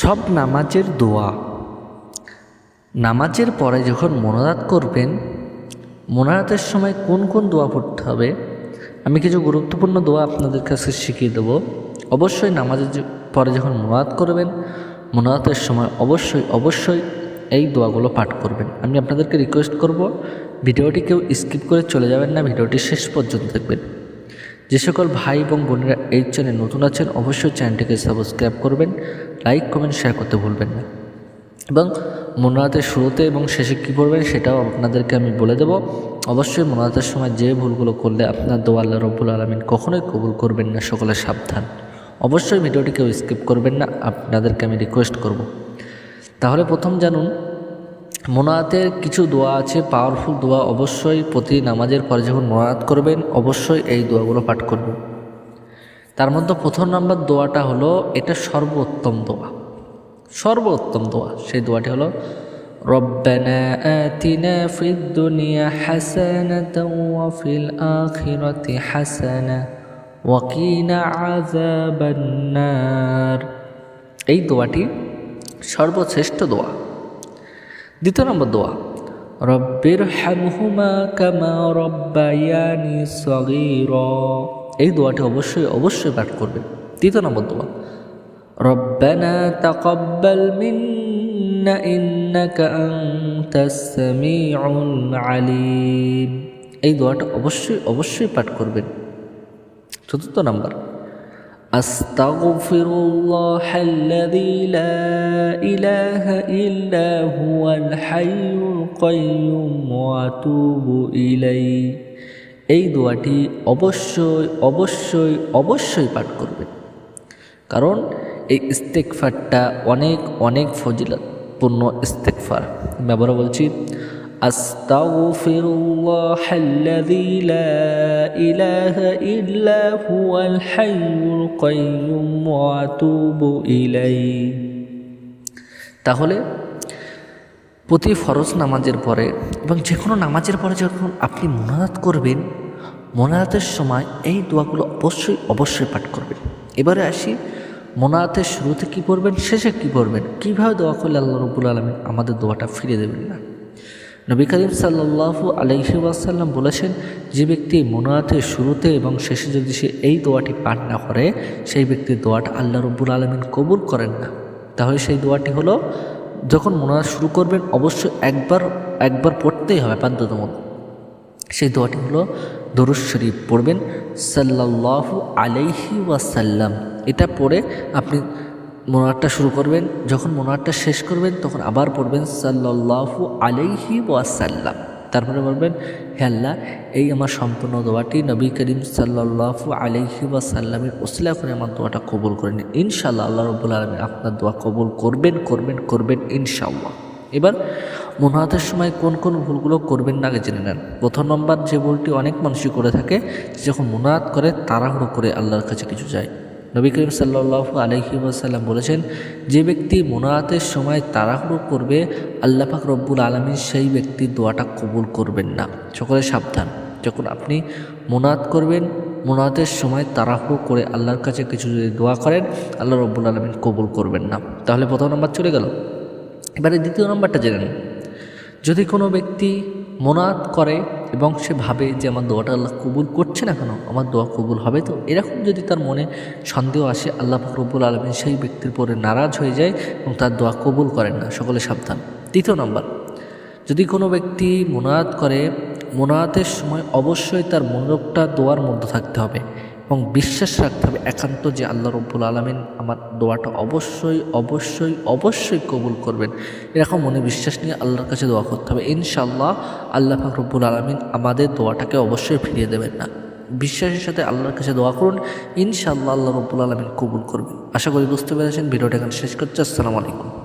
সব নামাজের দোয়া। নামাজের পরে যখন মোনাজাত করবেন, মোনাজাতের সময় কোন কোন দোয়া পড়তে হবে? আমি কিছু গুরুত্বপূর্ণ দোয়া আপনাদের কাছে শিখিয়ে দেবো। অবশ্যই নামাজের পরে যখন মোনাজাত করবেন, মোনাজাতের সময় অবশ্যই অবশ্যই এই দোয়াগুলো পাঠ করবেন। আমি আপনাদেরকে রিকোয়েস্ট করব, ভিডিওটি কেউ স্কিপ করে চলে যাবেন না, ভিডিওটি শেষ পর্যন্ত দেখবেন। যে সকল ভাই এবং বোনেরা এই চ্যানেল নতুন আছেন, অবশ্যই চ্যানেলটিকে সাবস্ক্রাইব করবেন লাইক কমেন্ট শেয়ার করতে ভুলবেন না। এবং মোনাজাতের শুরুতে এবং শেষে কী করবেন সেটাও আপনাদেরকে আমি বলে দেব। অবশ্যই মোনাজাতের সময় যে ভুলগুলো করলে আপনার দোয়া আল্লাহ রব্বুল আলমিন কখনোই কবুল করবেন না, সকলে সাবধান। অবশ্যই ভিডিওটি কেউ স্কিপ করবেন না, আপনাদেরকে আমি রিকোয়েস্ট করব। তাহলে প্রথম জানুন মোনায়াতের কিছু দোয়া আছে পাওয়ারফুল দোয়া অবশ্যই প্রতি নামাজের পরে যখন মোনায়াত করবেন অবশ্যই এই দোয়াগুলো পাঠ করবেন তার মধ্যে প্রথম নাম্বার দোয়াটা হলো এটা সর্বোত্তম দোয়া সর্বোত্তম দোয়া সেই দোয়াটি হলো ربنا آتنا في الدنيا حسنة وفي الآخرة حسنة وقنا عذاب النار এই দোয়াটি সর্বশ্রেষ্ঠ দোয়া দ্বিতীয় নম্বর দোয়া। রব্বির হামহুমা কামা রব্বায়ানি সগীর। এই দোয়াটি অবশ্যই অবশ্যই পাঠ করবেন। তৃতীয় নম্বর দোয়া। রব্বানা তাকাব্বাল মিন্না ইন্নাকা আনতাস সামিউল আলিম। এই দোয়াটা অবশ্যই অবশ্যই পাঠ করবেন। চতুর্থ নম্বর। أستغفر الله الذي لا إله إلا هو الحي القيوم وأتوب إليه এই দোয়াটি অবশ্যই অবশ্যই অবশ্যই পাঠ করবেন কারণ এই ইস্তেকফারটা অনেক অনেক ফজিলতপূর্ণ ইস্তেকফার আমি আবারও বলছি أستغفر الله الذي لا إله إلا هو الحي القيوم وأتوب إليه তাহলে প্রতি ফরজ নামাজের পরে এবং যে কোনো নামাজের পরে যখন আপনি মোনাজাত করবেন মোনাজাতের সময় এই দোয়াগুলো অবশ্যই অবশ্যই পাঠ করবেন এবারে আসি মোনাজাতের শুরুতে কী পড়বেন শেষে কী পড়বেন কীভাবে দোয়া করলে আল্লাহ রবুল আলমিন আমাদের দোয়াটা ফিরে দেবেন না নবী করিম সাল্লাহু আলহি ওয়াসাল্লাম বলেছেন, যে ব্যক্তি মোনায়াতের শুরুতে এবং শেষে যদি সে এই দোয়াটি পাঠ না করে, সেই ব্যক্তির দোয়াটা আল্লাহ রব্বুল আলমিন কবুল করেন না। তাহলে সেই দোয়াটি হলো, যখন মোনাজাত শুরু করবেন, অবশ্যই একবার একবার পড়তেই হবে বাধ্যতামূলক। সেই দোয়াটি হলো, দরুদ শরীফ পড়বেন, সাল্লাল্লাহু আলাইহি ওয়াসাল্লাম। এটা পড়ে আপনি মোনারটা শুরু করবেন, যখন মোনারটা শেষ করবেন, তখন আবার পড়বেন, সাল্লাল্লাহু আলাইহি ওয়াসাল্লাম। তারপরে বলবেন, হে আল্লাহ, এই আমার সম্পূর্ণ দোয়াটি নবী করিম সাল্লাল্লাহু আলাইহি ওয়াসাল্লামের ওসিলা করে আমার দোয়াটা কবুল করে নিন ইনশাল্লাহ আল্লাহ রব্বুল আলমী আপনার দোয়া কবুল করবেন করবেন করবেন ইনশাল্লাহ এবার মোনাহাতের সময় কোন কোন ভুলগুলো করবেন না আগে জেনে নেন। প্রথম নম্বর, যে ভুলটি অনেক মানুষই করে থাকে যখন মোনাহাত করে, তাড়াহুড়ো করে আল্লাহর কাছে কিছু যায়। নবী করিম সাল্লাহ আলহি বলেছেন, যে ব্যক্তি মোনাহাতের সময় তাড়াহুড়ো করবে, আল্লাহ পাক রব্বুল আলমী সেই ব্যক্তির দোয়াটা কবুল করবেন না। সকলে সাবধান। যখন আপনি মোনাহাত করবেন মোনাহাতের সময় তাড়াহুড়ো করে আল্লাহর কাছে কিছু যদি দোয়া করেন, আল্লাহ রব্বুল আলমিন কবুল করবেন না। তাহলে প্রথম নম্বর চলে গেল। এবারে দ্বিতীয় নম্বরটা জেনে নিন। যদি কোনো ব্যক্তি মোনাত করে এবং সে ভাবে যে আমার দোয়াটা আল্লাহ কবুল করছে না কেন, আমার দোয়া কবুল হবে তো? এরকম যদি তার মনে সন্দেহ আসে, আল্লাহ ফকরবুল আলমিন সেই ব্যক্তির পরে নারাজ হয়ে যায় এবং তার দোয়া কবুল করেন না, সকলে সাবধান। তৃতীয় নম্বর, যদি কোনো ব্যক্তি মোনায়াত করে মোনায়াতের সময় অবশ্যই তার মনোরোগটা দোয়ার মধ্যে থাকতে হবে। এবং বিশ্বাস রাখতে হবে একান্ত যে আল্লাহ রব্বুল আলমিন আমার দোয়াটা অবশ্যই অবশ্যই অবশ্যই কবুল করবেন। এরকম মনে বিশ্বাস নিয়ে আল্লাহর কাছে দোয়া করতে হবে। ইনশাল্লাহ আল্লাহ রব্বুল আলমিন আমাদের দোয়াটাকে অবশ্যই ফিরিয়ে দেবেন না। বিশ্বাসের সাথে আল্লাহর কাছে দোয়া করুন। ইনশাআল্লাহ আল্লাহ রব্বুল আলমিন কবুল করবেন। আশা করি বুঝতে পেরেছেন। ভিডিওটা এখানে শেষ করছি। আসসালামু আলাইকুম।